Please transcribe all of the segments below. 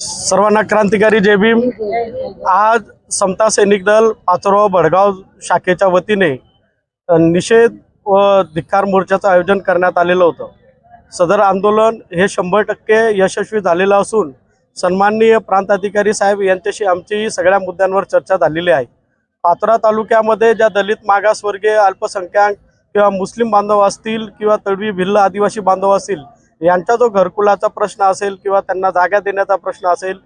सर्वांना क्रांतिकारी जय भीम. आज समता सैनिक दल पाचोराव भडगाव शाखेच्या वतीने निषेध व धिक्कार मोर्चाचं आयोजन करण्यात आलेलं होतं. सदर आंदोलन हे शंभर टक्के यशस्वी झालेलं असून सन्माननीय प्रांताधिकारी साहेब यांच्याशी आमची सगळ्या मुद्द्यांवर चर्चा झालेली आहे. पात्रा तालुक्यामध्ये ज्या दलित मागासवर्गीय अल्पसंख्याक किंवा मुस्लिम बांधव असतील किंवा तळवी भिल्ल आदिवासी बांधव असतील यांचा जो घरकुलाचा प्रश्न असेल किंवा त्यांना जागा देण्याचा प्रश्न असेल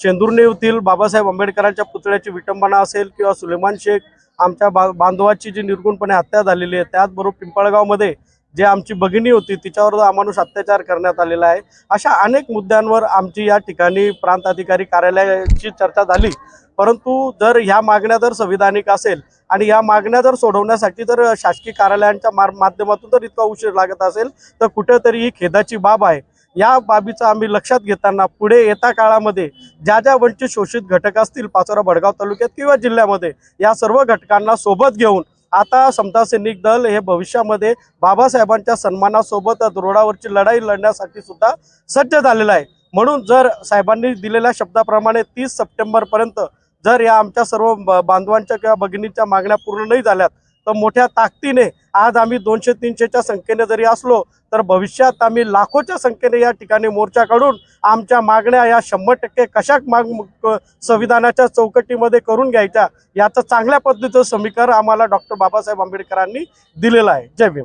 शेंदुर्णी बाबासाहेब आंबेडकरांच्या पुतळ्याची विटंबना असेल किंवा सुलेमान शेख आमच्या बा बांधवाची जी निर्गुणपणे हत्या झालेली आहे त्याचबरोबर पिंपळगावमध्ये जे आमची भगिनी होती तिच्यावर अमानुष अत्याचार करण्यात आलेला आहे. अशा अनेक मुद्द्यांवर आमची या ठिकाणी प्रांत अधिकारी कार्यालयाची चर्चा झाली. परंतु जर ह्या मागण्या जर संविधानिक असेल आणि या मागण्या जर सोडवण्यासाठी जर शासकीय कार्यालयांच्या मार माध्यमातून जर इतका उशीर लागत असेल तर कुठेतरी ही खेदाची बाब आहे. या बाबीचं आम्ही लक्षात घेताना पुढे येत्या काळामध्ये ज्या ज्या वंचित शोषित घटक असतील पाचोरा भडगाव तालुक्यात किंवा जिल्ह्यामध्ये या सर्व घटकांना सोबत घेऊन आता समता सैनिक दल हे भविष्यामध्ये बाबासाहेबांच्या सन्मानासोबत रोडावरची लढाई लढण्यासाठी सुद्धा सज्ज झालेलं आहे. म्हणून जर साहेबांनी दिलेल्या शब्दाप्रमाणे तीस सप्टेंबरपर्यंत जर या आमच्या सर्व बांधवांच्या किंवा भगिनींच्या मागण्या पूर्ण नाही झाल्यात तर मोठ्या ताकदीने आज आम्ही दोनशे तीनशेच्या संख्येने जरी असलो तर भविष्यात आम्ही लाखोच्या संख्येने या ठिकाणी मोर्चा काढून आमच्या मागण्या या शंभर टक्के कशा माग संविधानाच्या चौकटीमध्ये करून घ्यायच्या याचं चांगल्या पद्धतीचं समीकरण आम्हाला डॉक्टर बाबासाहेब आंबेडकरांनी दिलेलं आहे. जय भीम.